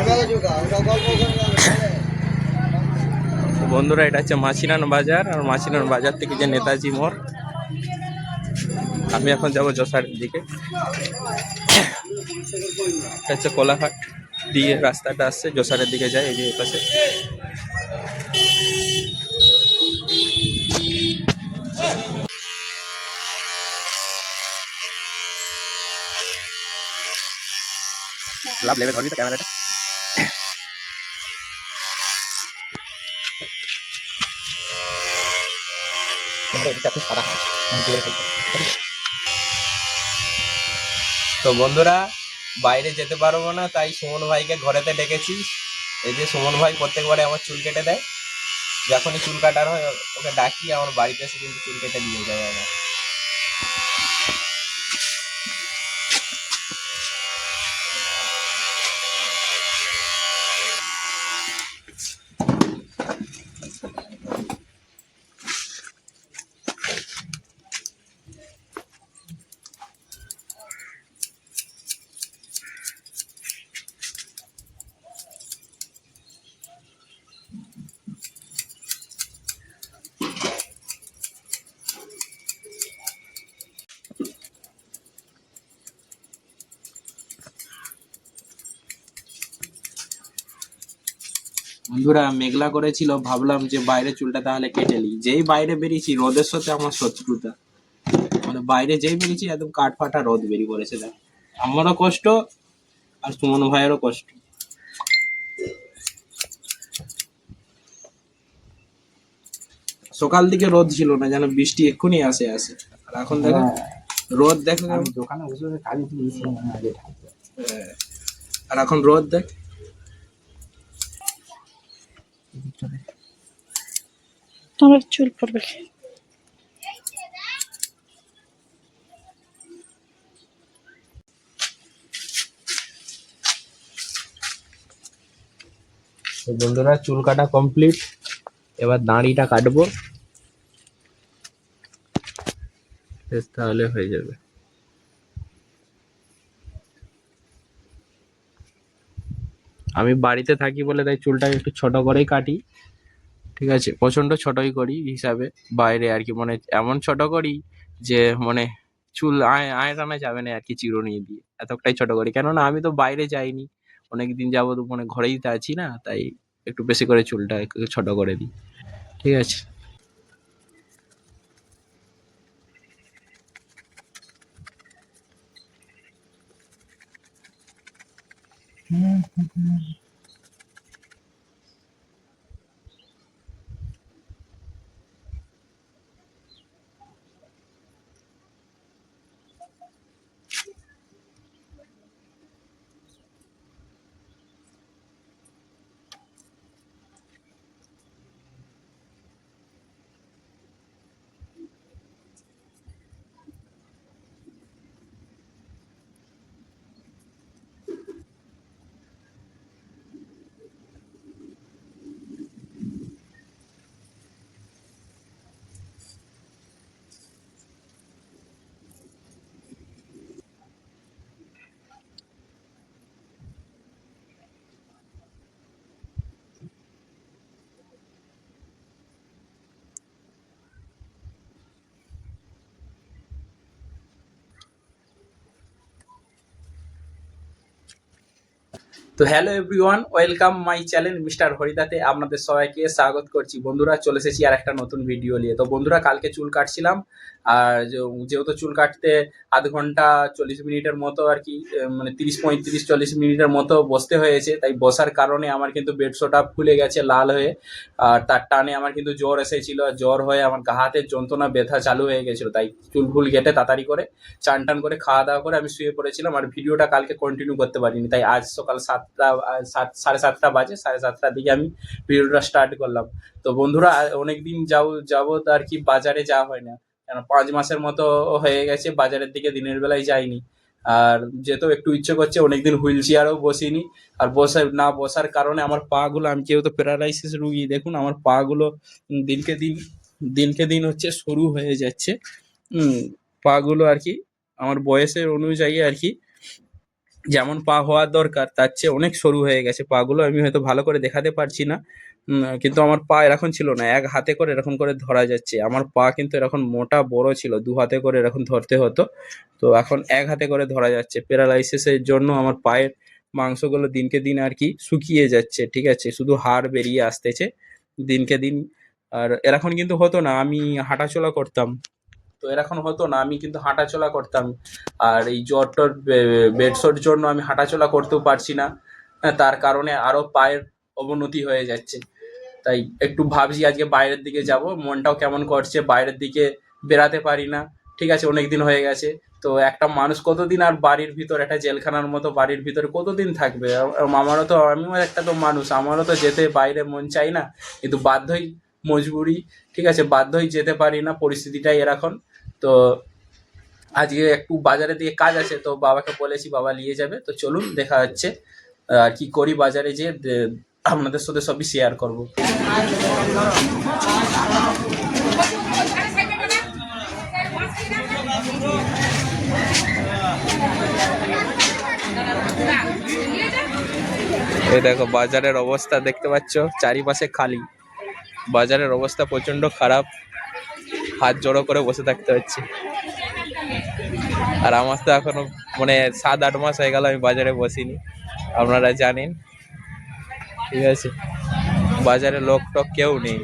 বন্ধুরা, এটা হচ্ছে মাছিরান বাজার, আর মাছিরান বাজার থেকে যে নেতাজি মোড়। আমি এখন যাব যশোরের দিকে। এটা হচ্ছে কোলাঘাট। দিয়ে রাস্তাটা আসছে, যশোরের দিকে যায়, এই যে পাশে। লাভ লেবে ধরবি তো ক্যামেরাটা? তো বন্ধুরা, বাইরে যেতে পারব না, তাই সুমন ভাইকে ঘরেতে ডেকেছি। এই যে সুমন ভাই প্রত্যেকবারে আমার চুল কেটে দেয়। যখনই চুল কাটার হয়, ওকে ডাকি, আমার বাড়িতে এসে কিন্তু চুল কেটে দিয়ে যায় আমার। বন্ধুরা মেঘলা করেছিল ভাবলাম যে বাইরে চুলটা তাহলে কেটে নিই। যেই বাইরে বেরিয়েছি রোদের সাথে আমার শত্রুতা। মানে বাইরে যেই বেরিয়েছি একদম কাঠ ফাটা রোদ বেরিয়ে পড়েছে দেখ। আমারও কষ্ট আর সুমন ভাইয়েরও কষ্ট। সকাল দিকে রোদ ছিল না যেন বৃষ্টি এক্ষুনি আসে আসে। আর এখন দেখো রোদ দেখো দোকানে বসে ঠাকুর। হ্যাঁ। আর এখন রোদ দেখ। তোমার চুল পড়বে তো বন্ধুরা, চুল কাটা কমপ্লিট এবার দাঁড়িটা কাটবো। তাহলে হয়ে যাবে। আমি বাড়িতে থাকি বলে তাই চুলটাকে একটু ছোট করেই কাটি। ঠিক আছে? প্রচণ্ড ছোটই করি হিসাবে বাইরে আর কি। মানে এমন ছোট করি যে মানে চুল আয় আয় যাবে না আর কি চিরুনি দিয়ে। এতটাই ছোট করি। কেননা আমি তো বাইরে যাইনি। অনেকদিন তো মানে ঘরেই তো আছি না, তাই একটু বেশি করে চুলটা ছোট করে দিই। ঠিক আছে? তো hello everyone, welcome my channel mister হরিদাতে। আপনাদের সবাইকে স্বাগত করছি। বন্ধুরা, চলে এসেছি আর একটা নতুন ভিডিও নিয়ে। তো বন্ধুরা, কালকে চুল কাটছিলাম। আর যেহেতু চুল কাটতে আধ ঘণ্টা চল্লিশ মিনিটের মতো আর কি মানে তিরিশ, পঁয়ত্রিশ, চল্লিশ মিনিটের মতো বসতে হয়েছে। তাই বসার কারণে আমার কিন্তু বেডশোটা ফুলে গেছে লাল হয়ে। আর তার টানে আমার কিন্তু জ্বর এসেছিল। আর জ্বর হয়ে আমার গা হাতের যন্ত্রণা, ব্যথা চালু হয়ে গেছিল। তাই চুল ফুল কেটে তাড়াতাড়ি করে চান টান করে খাওয়া দাওয়া করে আমি শুয়ে পড়েছিলাম। আর ভিডিওটা কালকে কন্টিনিউ করতে পারিনি। তাই আজ সকাল সাতটা সাত, সাড়ে সাতটা বাজে, সাড়ে সাতটার দিকে আমি ভিডিওটা স্টার্ট করলাম। তো বন্ধুরা অনেকদিন যাও যাবত আর কি বাজারে যাওয়া হয় না। কেন, পাঁচ মাসের মতো হয়ে গেছে, বাজারের দিকে দিনের বেলায় যাইনি। আর যেহেতু একটু ইচ্ছে করছে, অনেকদিন হুইল চেয়ারেও বসিনি। আর বসে, না বসার কারণে আমার পা গুলো আমি যেহেতু প্যারালাইসিস রুগী, দেখুন আমার পা গুলো দিনকে দিন দিনকে দিন হচ্ছে সরু হয়ে যাচ্ছে। হুম পা গুলো আর কি, আমার বয়সের অনুযায়ী আর কি যেমন পা হওয়ার দরকার, তার চেয়ে অনেক সরু হয়ে গেছে পাগুলো, আমি হয়তো ভালো করে দেখাতে পারছি না। কিন্তু আমার পা এরকম ছিল না, এক হাতে করে এরকম করে ধরা যাচ্ছে। আমার পা কিন্তু এরকম মোটা বড় ছিল, দু হাতে করে এরকম ধরতে হতো। তো এখন এক হাতে করে ধরা যাচ্ছে। প্যারালাইসিসের জন্য আমার পায়ের মাংসগুলো দিনকে দিন আর কি শুকিয়ে যাচ্ছে, ঠিক আছে? শুধু হাড় বেরিয়ে আসতেছে দিনকে দিন। আর এরকম কিন্তু হতো না, আমি হাঁটাচলা করতাম। তো এরকম হতো না আমি কিন্তু হাঁটাচলা করতাম। আর এই জ্বর টর বেডশোর জন্য আমি হাঁটাচলা করতেও পারছি না। হ্যাঁ, তার কারণে আরও পায়ের অবনতি হয়ে যাচ্ছে। তাই একটু ভাবছি আজকে বাইরের দিকে যাব মনটাও কেমন করছে বাইরের দিকে বেরাতে পারি না। ঠিক আছে অনেক দিন হয়ে গেছে। তো একটা মানুষ কতদিন আর বাড়ির ভিতর একটা জেলখানার মতো বাড়ির ভিতরে কতদিন থাকবে? আমারও তো আমিও একটা তো মানুষ আমারও তো যেতে বাইরে মন চাই না। কিন্তু বাধ্যই মজবুরি ঠিক আছে বাধ্যই যেতে পারি না পরিস্থিতিটাই এরকম। তো আজকে একটু বাজারে দিয়ে কাজ আছে, তো বাবাকে বলেছি বাবা নিয়ে যাবে, তো চলুন দেখা যাচ্ছে আর কি করি বাজারে যে আপনাদের সাথে সবই শেয়ার করব। এই দেখো, বাজারের অবস্থা দেখতে পাচ্ছ, চারিপাশে খালি। বাজারের অবস্থা প্রচণ্ড খারাপ। হাত জড়ো করে বসে থাকতে হচ্ছে। আর আমার তো এখনও মানে সাত আট মাস হয়ে গেল আমি বাজারে বসিনি। আপনারা জানেন। ঠিক আছে? বাজারে লোক টক কেউ নেই।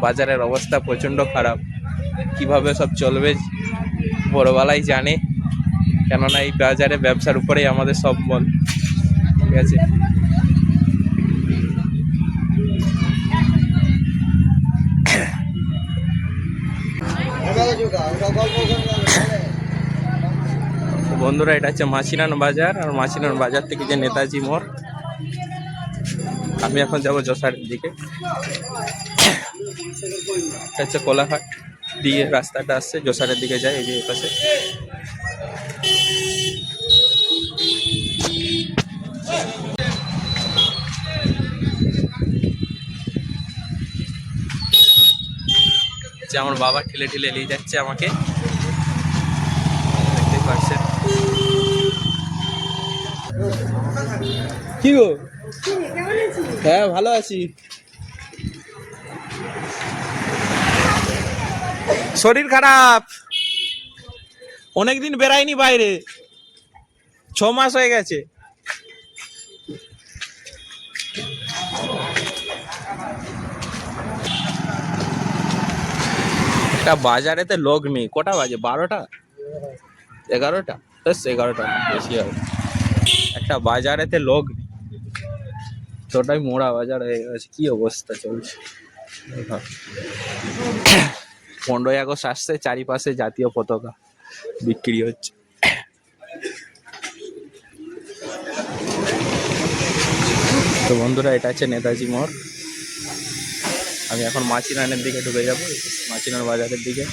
বাজারের অবস্থা প্রচণ্ড খারাপ। কীভাবে সব চলবে বড়বেলায় জানে। কেননা এই বাজারে ব্যবসার উপরেই আমাদের সব বল। ঠিক আছে? বন্ধুরা, এটা হচ্ছে মাছিরান বাজার। আর মাছিরান বাজার থেকে যে নেতাজি মোড়, আমি এখন যাব যশারের দিকে। এটা হচ্ছে কোলাঘাট। দিয়ে রাস্তাটা আসছে, যশারের দিকে যায়, এই যে পাশে আমার বাবা ঠেলে ঠেলে নিয়ে যাচ্ছে আমাকে। দেখতেই পাচ্ছেন? কি গো? হ্যাঁ ভালো আছি। শরীর খারাপ। অনেকদিন বেরাইনি বাইরে। ছ মাস হয়ে গেছে। একটা বাজারেতে লোক নেই। কটা বাজে? বারোটা? এগারোটা? বেশ এগারোটা। বেশি হবে। একটা বাজারেতে লোক তোটাই মোড়া বাজার হয়ে গেছে, কি অবস্থা চলছে? পনেরোই আগস্ট আসছে, চারিপাশে জাতীয় পতাকা বিক্রি হচ্ছে। তো বন্ধুরা, এটা আছে নেতাজি মোড়। আমি এখন মাছিরানের দিকে ঢুকে যাব, মাছিরান বাজারের দিকে।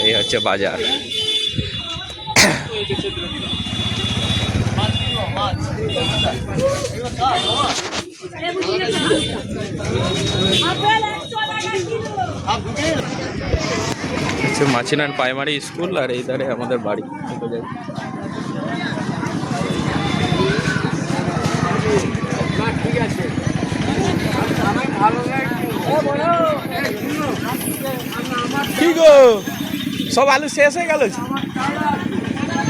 এই হচ্ছে বাজার। হচ্ছে মাছিনান প্রাইমারি স্কুল আর এই ধারে আমাদের বাড়ি। কি গো? সব আলু শেষ হয়ে গেল?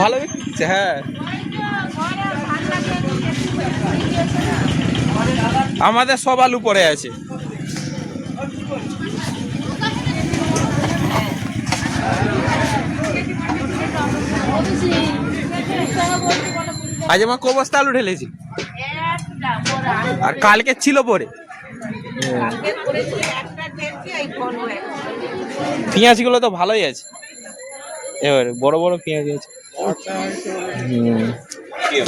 ভালো হ্যাঁ। আমাদের সব আলু পড়ে আছে। আজ আমার ক বস্তা আলু ঢেলেছি। আর কালকে ছিল পরে। পেঁয়াজগুলো তো ভালোই আছে। এবারে বড় বড় পেঁয়াজ আছে। হুম।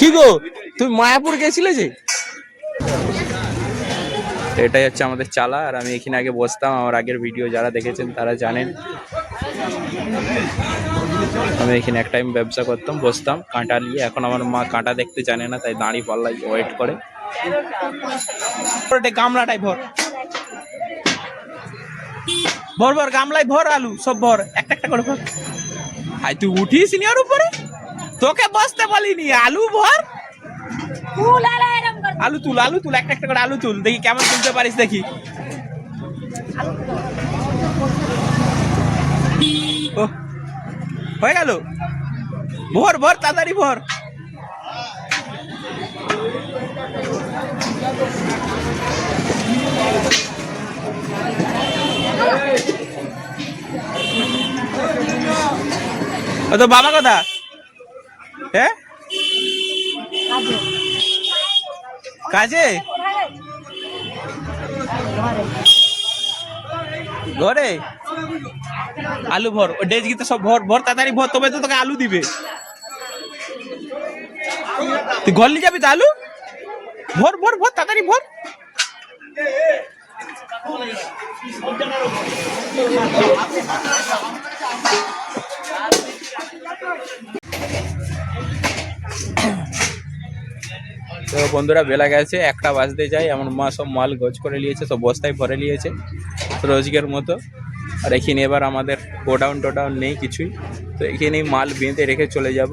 কি গো তুমি মায়াপুর গেছিলে যে? এটাই হচ্ছে আমাদের চালা আর আমি এখানে আগে বসতাম আমার আগের ভিডিও যারা দেখেছেন তারা জানেন। আমি এখানে এক টাইম ব্যবসা করতাম বসতাম কাঁটা নিয়ে। এখন আমার মা কাঁটা দেখতে জানে না তাই দাঁড়িয়ে পাল্লাই ওয়েট করে। গামলা টাইপ ভর। ভর গামলায় ভর আলু সব ভর। একটা একটা করে ভর। আই তুই উঠিস নি ওর উপরে? তোকে বসতে বলিনি আলু ভর। আলু তুল আলু তুল একটা একটা করে আলু তুল। দেখি কেমন তুলতে পারিস দেখি। ও হয়ে গেল। ভর ভর তাড়াতাড়ি ভর। তো বাবা কথা হ্যাঁ কাজে? ঘরে? আলু ভর। ও, ডেজ ডেজগিতে সব ভর ভর, তাড়াতাড়ি ভর, তবে তো তোকে আলু দিবে। তুই ঘর নিয়ে যাবি তো আলু? ভর ভর ভর, তাড়াতাড়ি ভর। তো বন্ধুরা, বেলা গেছে, একটা বাজতে যায়, এমন মা সব মাল গোছ করে নিয়েছে, সব বস্তায় ভরে নিয়েছে রোজকের মতো। আর এখানে এবার আমাদের গোডাউন টোডাউন নেই কিছুই। তো এখানেই মাল বেঁধে রেখে চলে যাব।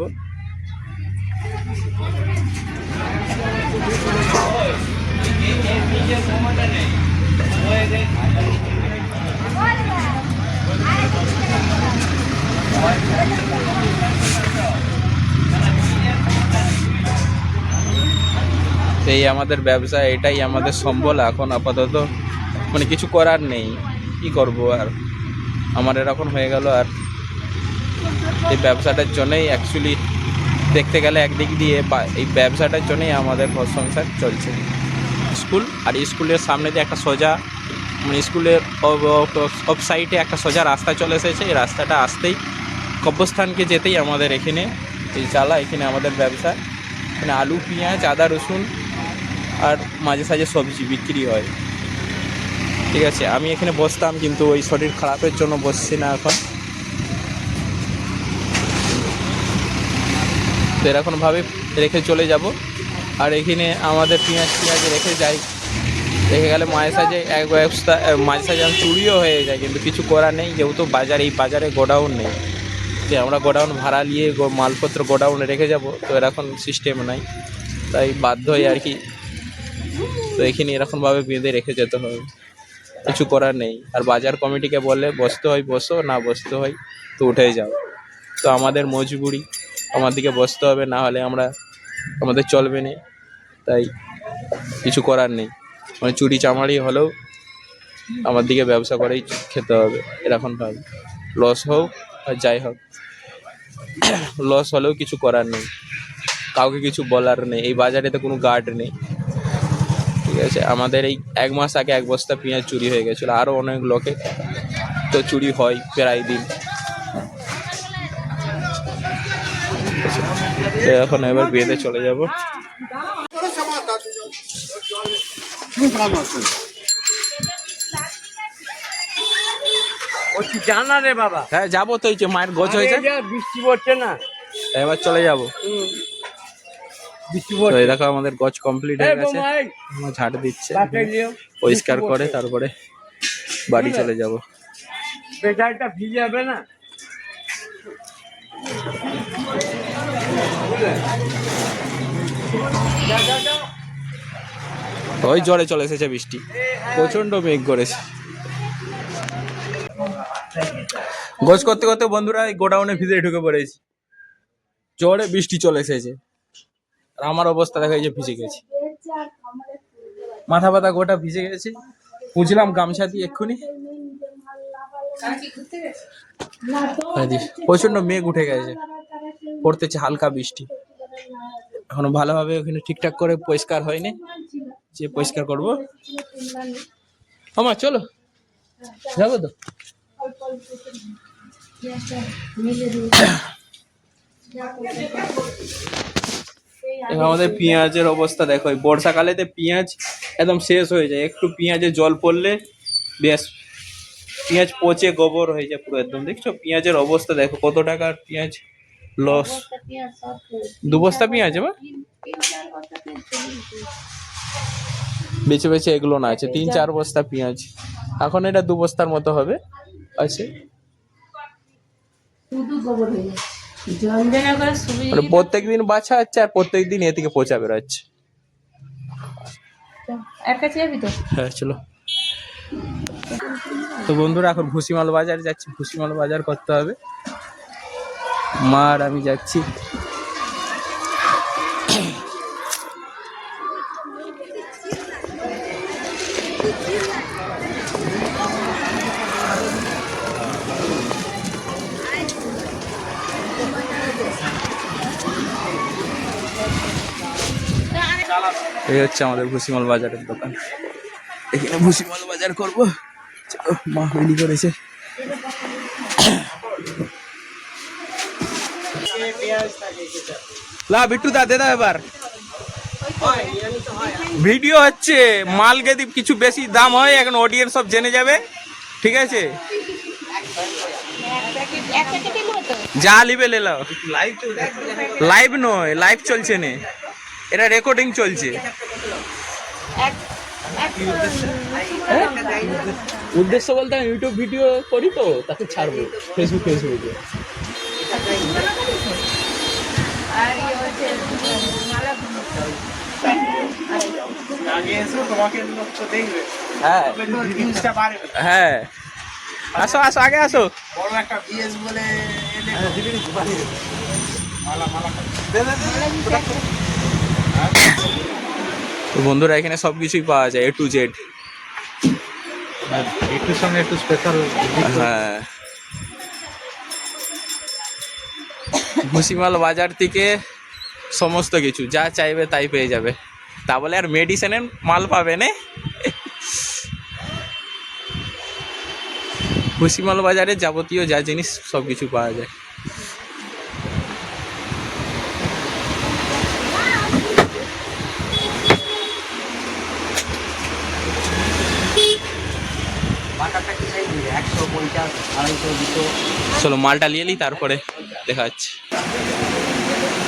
এই আমাদের ব্যবসা, এটাই আমাদের সম্বল এখন আপাতত। মানে কিছু করার নেই। কি করব আর? আমার এরকম হয়ে গেল আর। এই ব্যবসাটার জন্যই অ্যাকচুয়ালি দেখতে গেলে একদিক দিয়ে এই ব্যবসাটার জন্যই আমাদের ঘর সংসার চলছে। স্কুল আর স্কুলের সামনে দিয়ে একটা সোজা মানে স্কুলের অফ সাইডে একটা সোজা রাস্তা চলে এসেছে। এই রাস্তাটা আসতেই কব্যস্থানকে যেতেই আমাদের এখানে এই চালা এখানে আমাদের ব্যবসা। এখানে আলু, পেঁয়াজ, আদা, রসুন আর মাঝে সাঝে সবজি বিক্রি হয়। ঠিক আছে, আমি এখানে বসতাম কিন্তু ওই শরীর খারাপের জন্য বসছি না এখন। তো এরকমভাবে রেখে চলে যাব। আর এখানে আমাদের পেঁয়াজ পেঁয়াজ রেখে যাই। রেখে গেলে মাঝে সাজে এক ব্যবস্থা মাঝে আমি চুরিও হয়ে যায় কিন্তু কিছু করার নেই, যেহেতু বাজার, এই বাজারে গোডাউন নেই। যে আমরা গোডাউন ভাড়া নিয়ে মালপত্র গোডাউনে রেখে যাব, তো এরকম সিস্টেম নাই। তাই বাধ্য হয়ে আর কি, তো এখানে এরকমভাবে বেঁধে রেখে যেতে হবে। কিছু করার নেই। আর বাজার কমিটিকে বললে, বসতে হয়, বসো, না বসতে হয়, তো উঠে যাও। তো আমাদের মজবুরি আমাদেরকে বসতে হবে, না হলে আমরা আমাদের চলবে না। তাই কিছু করার নেই। মানে চুরি চামারি হলেও আমার দিকে ব্যবসা করেই খেতে হবে, এরকম এরকমভাবে লস হোক আর যাই হোক লস হলেও কিছু করার নেই। কাউকে কিছু বলার নেই। এই বাজারে তো কোনো গার্ড নেই। ঠিক আছে? আমাদের এই এক মাস আগে এক বস্তা পেঁয়াজ চুরি হয়ে গেছিল। আরও অনেক লোকে তো চুরি হয় প্রায় দিন। তো এখন এবার বেঁধে চলে যাব। জানা রে বাবা? হ্যাঁ যাব তো এই যে মায়ের গোছ হয়েছে। বৃষ্টি পড়ছে না। এবার চলে যাব। দেখো আমাদের গছ কমপ্লিট হয়ে গেছে। ঝাড় দিচ্ছে। পরিষ্কার করে তারপরে বাড়ি চলে যাব। বেজারটা ভিজে যাবে না। ওই জোরে চলে এসেছে বৃষ্টি। প্রচণ্ড মেঘ করেছে। গোছ করতে করতে বন্ধুরা এই গোডাউনের ভিতরে ঢুকে পড়েছি। জোরে বৃষ্টি চলে এসেছে। আর আমার অবস্থা দেখা যায় ভিজে গেছে। মাথা ব্যথা গোটা ভিজে গেছে। বুঝলাম গামছা দিয়ে এক্ষুনি। এই যে, প্রচণ্ড মেঘ উঠে গেছে। পড়তেছে, হালকা বৃষ্টি। এখনও ভালোভাবে ওখানে ঠিকঠাক করে পরিষ্কার হয়নি। যে পরিষ্কার করব। আমার চলো। যাব তো। আমাদের পেঁয়াজের অবস্থা দেখো বর্ষাকালেতে পেঁয়াজ একদম শেষ হয়ে যায়। একটু পেঁয়াজে জল পড়লে বেশ, পেঁয়াজ পচে গোবর হয়ে যায় পুরো একদম। দেখছ? পেঁয়াজের অবস্থা দেখো, কত টাকার পেঁয়াজ। লস দু বস্তা পেঁয়াজ এবার বেছে বেছে এগুলো না আছে তিন চার বস্তা পেঁয়াজ এখন এটা দু বস্তার মতো হবে। আছে? মানে প্রত্যেক দিন বাছা হচ্ছে আর প্রত্যেক দিন এ থেকে পচা বেরোচ্ছে। হ্যাঁ চলো। তো বন্ধুরা এখন ভুসিমাল বাজার যাচ্ছি। ভুসিমাল বাজার করতে হবে। মা আর আমি যাচ্ছি। এই হচ্ছে আমাদের ভুসিমাল বাজারের দোকান। এখানে ভুসিমাল বাজার করব। মা রেডি করেছে। লা বিট্টু দা দে দাও এবার। ভিডিও হচ্ছে মাল যদি কিছু বেশি দাম হয় এখন অডিয়েন্স সব জেনে যাবে ঠিক আছে? যা লিবে লে লাও লাইভ নয় লাইভ চলছে নে। এটা রেকর্ডিং চলছে। উদ্দেশ্য বলতে আমি ইউটিউব ভিডিও করি তো তাকে ছাড়বো ফেসবুক ফেসবুকে হ্যাঁ। হ্যাঁ। আসো আসো আগে আসো। তো বন্ধুরা এখানে সব কিছুই পাওয়া যায় এ টু জেড একটু সঙ্গে একটু স্পেশাল হ্যাঁ। ভুসিমাল বাজার থেকে সমস্ত কিছু যা চাইবে তাই পেয়ে যাবে। তা বলে আর মেডিসিনের মাল পাবে না? ভুসিমাল বাজারে যাবতীয় যা জিনিস সব কিছু পাওয়া যায়। চলো মালটা নিয়ে নিই তারপরে দেখা যাচ্ছে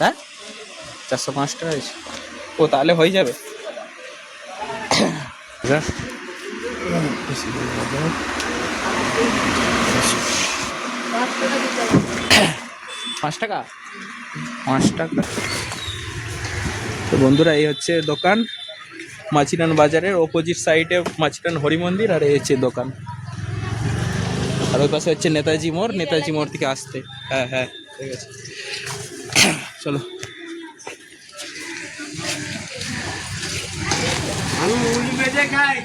হ্যাঁ? চারশো পাঁচ টাকা হয়েছে ও তাহলে হয়ে যাবে। পাঁচ টাকা? পাঁচ টাকা। তো বন্ধুরা এই হচ্ছে দোকান। মাছিরান বাজারের অপোজিট সাইডে মাছিরান হরি মন্দির আর এই হচ্ছে দোকান। আর ওই পাশে হচ্ছে নেতাজি মোড় নেতাজি মোড় থেকে আসতে। হ্যাঁ হ্যাঁ ঠিক আছে। চলো। আমি মুড়ি বেজে খাই।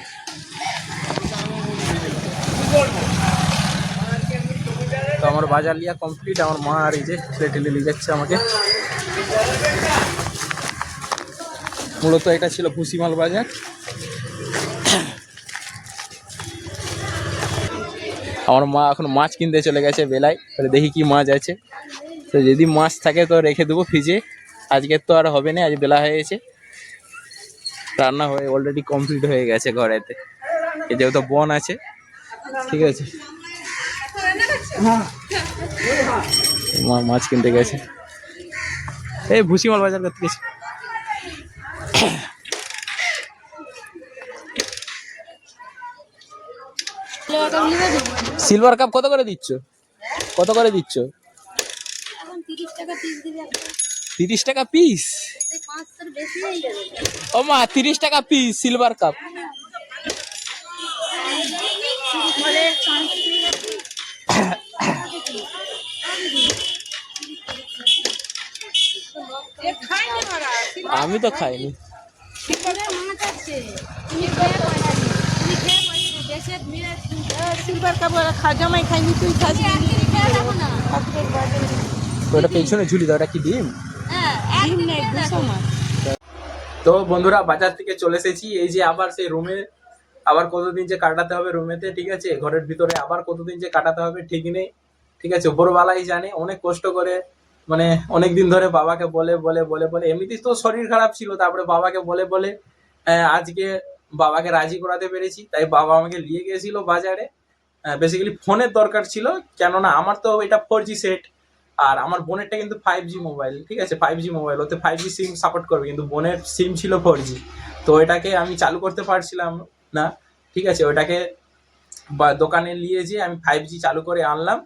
তো আমার বাজার লিয়া কমপ্লিট আমার মা আর এই যে ছেলে টেলে নিয়ে যাচ্ছে আমাকে। মূলত এটা ছিল ভুসিমাল বাজার। আমার মা এখন মাছ কিনতে চলে গেছে বেলায় তাহলে দেখি কি মাছ আছে। তো যদি মাছ থাকে তো রেখে দেবো ফ্রিজে আজকে তো আর হবে না, আজ বেলা হয়ে গেছে। রান্না হয়ে অলরেডি কমপ্লিট হয়ে গেছে ঘরেতে। যেহেতু বন আছে, ঠিক আছে। মাছ কিনতে গেছে। এই ভুসিমাল বাজার করতে গেছে। সিলভার কাপ কত করে দিচ্ছ? কত করে দিচ্ছ? টাকা পিস দিবে তিরিশ টাকা পিস ও মা তিরিশ টাকা পিস সিলভার কাপ মানে আমি তো খাইনি। সিলভার কাপ খা জামাই খাইনি তুই দেখো না। তো ওটা পেছনে ঝুলি দাও ওটা কি ডিম। তো বন্ধুরা, বাজার থেকে চলে এসেছি। এই যে আবার সেই রুমে, আবার কতদিন যে কাটাতে হবে রুমেতে, ঠিক আছে? ঘরের ভিতরে আবার কতদিন যে কাটাতে হবে, ঠিক নেই। ঠিক আছে উপরবেলাই জানে, অনেক কষ্ট করে মানে অনেক দিন ধরে বাবাকে বলে বলে বলে বলে এমনিতেই তো শরীর খারাপ ছিল, তারপরে বাবাকে বলে বলে আজকে বাবাকে রাজি করাতে পেরেছি, তাই বাবা আমাকে নিয়ে গিয়েছিল বাজারে। বেসিক্যালি ফোনের দরকার ছিল, কেননা আমার তো এটা ফোর জি সেট আর আমার বোনেরটা কিন্তু ফাইভ জি মোবাইল ঠিক আছে? ফাইভ জি মোবাইল ওতে ফাইভ জি সিম সাপোর্ট করবে, কিন্তু বোনের সিম ছিল ফোর জি তো এটাকে আমি চালু করতে পারছিলাম না, ঠিক আছে? ওটাকে দোকানে নিয়ে যেয়ে আমি ফাইভ জি চালু করে আনলাম।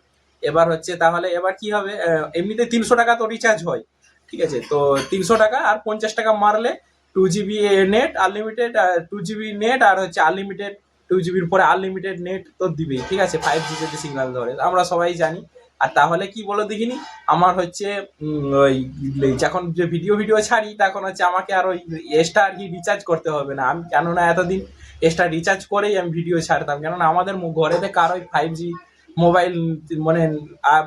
এবার হচ্ছে তাহলে এবার কি হবে? এমনিতে তিনশো টাকা তো রিচার্জ হয়, ঠিক আছে? তো তিনশো টাকা আর পঞ্চাশ টাকা মারলে two GB net unlimited two GB net আর হচ্ছে আনলিমিটেড টু জিবির পরে আনলিমিটেড নেট তো দিবেই, ঠিক আছে? ফাইভ জি যদি সিগন্যাল ধরে, আমরা সবাই জানি। আর তাহলে কি বলো দেখিনি? আমার হচ্ছে ওই যখন যে ভিডিও ভিডিও ছাড়ি, তখন হচ্ছে আমাকে আর ওই এক্সট্রা আর কি রিচার্জ করতে হবে না। আমি কেননা এতদিন এক্সট্রা রিচার্জ করেই আমি ভিডিও ছাড়তাম। কেননা আমাদের ঘরেতে কারোই ফাইভ জি মোবাইল মানে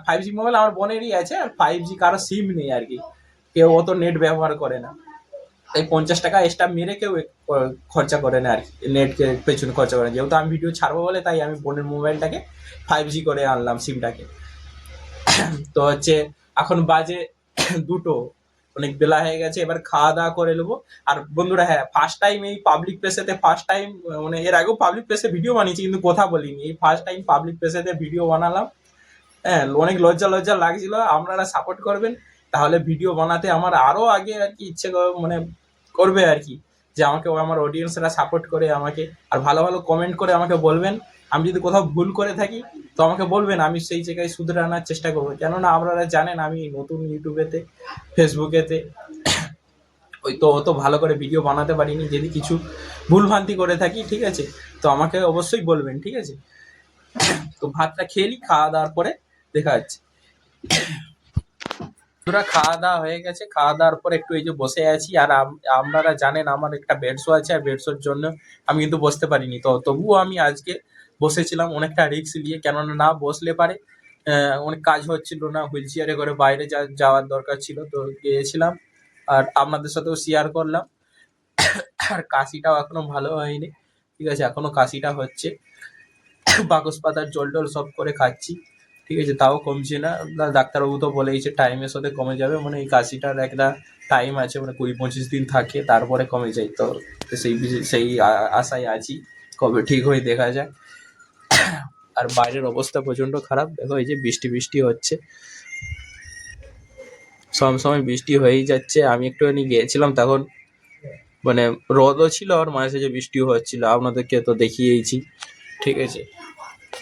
ফাইভ জি মোবাইল আমার বোনেরই আছে, আর ফাইভ জি কারও সিম নেই আর কি। কেউ অত নেট ব্যবহার করে না। তাই পঞ্চাশ টাকা এক্সট্রা মেরে কেউ খরচা করে না আর কি। নেটকে পেছনে খরচা করে। যেহেতু আমি ভিডিও ছাড়বো বলে, তাই আমি বোনের মোবাইলটাকে ফাইভ জি করে আনলাম সিমটাকে তো হচ্ছে এখন বাজে দুটো, অনেক বেলা হয়ে গেছে, এবার খাওয়া দাওয়া করে নেব। আর বন্ধুরা হ্যাঁ ফার্স্ট টাইম এই পাবলিক প্লেসেতে ফার্স্ট টাইম মানে এর আগেও পাবলিক প্লেসে ভিডিও বানিয়েছি, কিন্তু কথা বলিনি। এই ফার্স্ট টাইম পাবলিক প্লেসেতে ভিডিও বানালাম। হ্যাঁ অনেক লজ্জা লজ্জা লাগছিল, আপনারা সাপোর্ট করবেন। তাহলে ভিডিও বানাতে আমার আরও আগে আর কি ইচ্ছে মানে করবে আর কি, যে আমাকে আমার অডিয়েন্সরা সাপোর্ট করে আমাকে, আর ভালো ভালো কমেন্ট করে আমাকে বলবেন। আমি যদি কোথাও ভুল করে থাকি তো আমাকে বলবেন, আমি সেই জায়গায় শুধরে আনার চেষ্টা করব। কেননা আপনারা জানেন, আমি নতুন ইউটিউবেতে ফেসবুকেতে ওই তো অত ভালো করে ভিডিও বানাতে পারিনি, যদি কিছু ভুলভ্রান্তি করে থাকি, ঠিক আছে? তো আমাকে অবশ্যই বলবেন, ঠিক আছে? তো ভাতটা খেয়ে নি, খাওয়া দাওয়ার পরে দেখা যাচ্ছে পুরা খাওয়া দাওয়া হয়ে গেছে, খাওয়া দাওয়ার পর একটু এই যে বসে আছি, আর আপনারা জানেন আমার একটা বেড শো আছে, আর বেডশোর জন্য আমি কিন্তু বসতে পারিনি। তো তবুও আমি আজকে বসেছিলাম। অনেকটা রিস্ক নিয়ে, কেননা না বসলে পারে অনেক কাজ হচ্ছিল না, হুইল চেয়ারে করে বাইরে যাওয়ার দরকার ছিল, তো গিয়েছিলাম। আর আপনাদের সাথেও শেয়ার করলাম। আর কাশিটাও এখনও ভালো হয়নি। ঠিক আছে, এখনও কাশিটা হচ্ছে। বাকস পাতার জল টল সব করে খাচ্ছি। ঠিক আছে, তাও কমছে না। ডাক্তারবাবু তো বলেইছে টাইমের সাথে কমে যাবে। মানে এই কাশিটার একটা টাইম আছে মানে কুড়ি পঁচিশ দিন থাকে, তারপরে কমে যায়। তো সেই সেই আশায় আছি। কবে ঠিক হয়ে দেখা যায় আর বাইরের অবস্থা প্রচণ্ড খারাপ। দেখো, এই যে বৃষ্টি বৃষ্টি হচ্ছে। সব সময় বৃষ্টি হয়েই যাচ্ছে। আমি একটুখানি গিয়েছিলাম, তখন মানে রোদও ছিল আর মাঝে যে বৃষ্টিও হচ্ছিল। আপনাদেরকে তো দেখিয়েইছি। ঠিক আছে।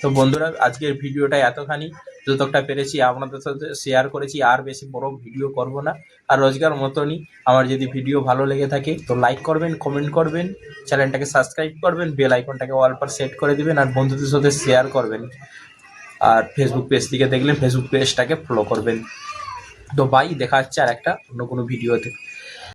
তো বন্ধুরা, আজকের ভিডিওটা এতখানি। যতটা পেরেছি, আপনাদের সাথে শেয়ার করেছি, আর বেশি বড় ভিডিও করব না। আর রোজগার মতনই আমার যদি ভিডিও ভালো লেগে থাকে, তো লাইক করবেন কমেন্ট করবেন চ্যানেলটাকে সাবস্ক্রাইব করবেন বেল আইকনটাকে অল পার সেট করে দিবেন, আর বন্ধুদের সাথে শেয়ার করবেন। আর ফেসবুক পেজ থেকে দেখলে ফেসবুক পেজটাকে ফলো করবেন। তো বাই দেখা হচ্ছে আর একটা অন্য কোনো ভিডিওতে